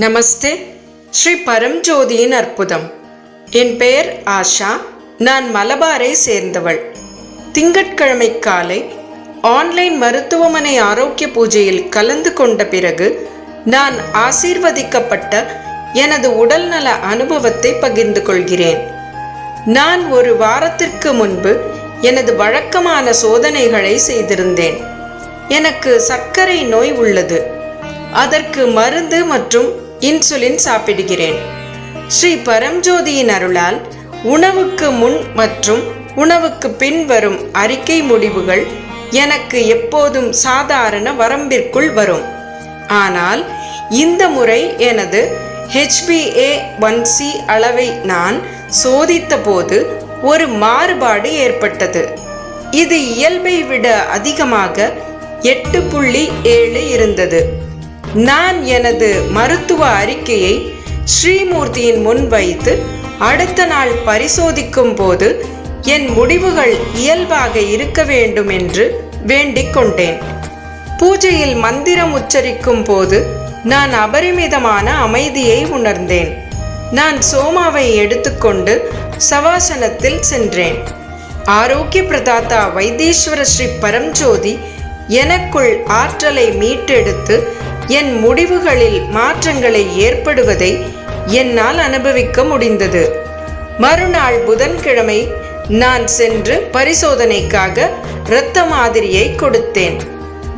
நமஸ்தே. ஸ்ரீ பரம்ஜோதியின் அற்புதம். என் பெயர் ஆஷா. நான் மலபாரை சேர்ந்தவள். திங்கட்கிழமை காலை ஆன்லைன் மருத்துவமனை ஆரோக்கிய பூஜையில் கலந்து கொண்ட பிறகு நான் ஆசீர்வதிக்கப்பட்ட எனது உடல்நல அனுபவத்தை பகிர்ந்து கொள்கிறேன். நான் ஒரு வாரத்திற்கு முன்பு எனது வழக்கமான சோதனைகளை செய்திருந்தேன். எனக்கு சர்க்கரை நோய் உள்ளது. அதற்கு மருந்து மற்றும் இன்சுலின் சாப்பிடுகிறேன். ஸ்ரீ பரம்ஜோதியின் அருளால் உணவுக்கு முன் மற்றும் உணவுக்கு பின் வரும் அறிக்கை முடிவுகள் எனக்கு எப்போதும் சாதாரண வரம்பிற்குள் வரும். ஆனால் இந்த முறை எனது ஹெச்பிஏ ஒன் சி அளவை நான் சோதித்தபோது ஒரு மாறுபாடு ஏற்பட்டது. இது இயல்பை விட அதிகமாக எட்டு புள்ளி ஏழு இருந்தது. நான் எனது மருத்துவ அறிக்கையை ஸ்ரீமூர்த்தியின் முன் வைத்து அடுத்த நாள் பரிசோதிக்கும் போது என் முடிவுகள் இயல்பாக இருக்க வேண்டும் என்று வேண்டிக் கொண்டேன். பூஜையில் மந்திரம் உச்சரிக்கும் போது நான் அபரிமிதமான அமைதியை உணர்ந்தேன். நான் சோமாவை எடுத்துக்கொண்டு சவாசனத்தில் சென்றேன். ஆரோக்கிய பிரதாத்தா வைத்தீஸ்வர ஸ்ரீ பரம்ஜோதி எனக்குள் ஆற்றலை மீட்டெடுத்து என் முடிவுகளில் மாற்றங்களை ஏற்படுவதை என்னால் அனுபவிக்க முடிந்தது. மறுநாள் புதன்கிழமை நான் சென்று பரிசோதனைக்காக இரத்த மாதிரியை கொடுத்தேன்.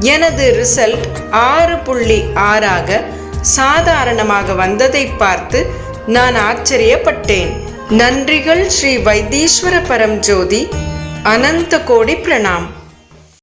எனது ரிசல்ட் ஆறு புள்ளி ஆறாக சாதாரணமாக வந்ததை பார்த்து நான் ஆச்சரியப்பட்டேன். நன்றிகள் ஸ்ரீ வைத்தீஸ்வர பரம்ஜோதி. அனந்த கோடி பிரணாம்.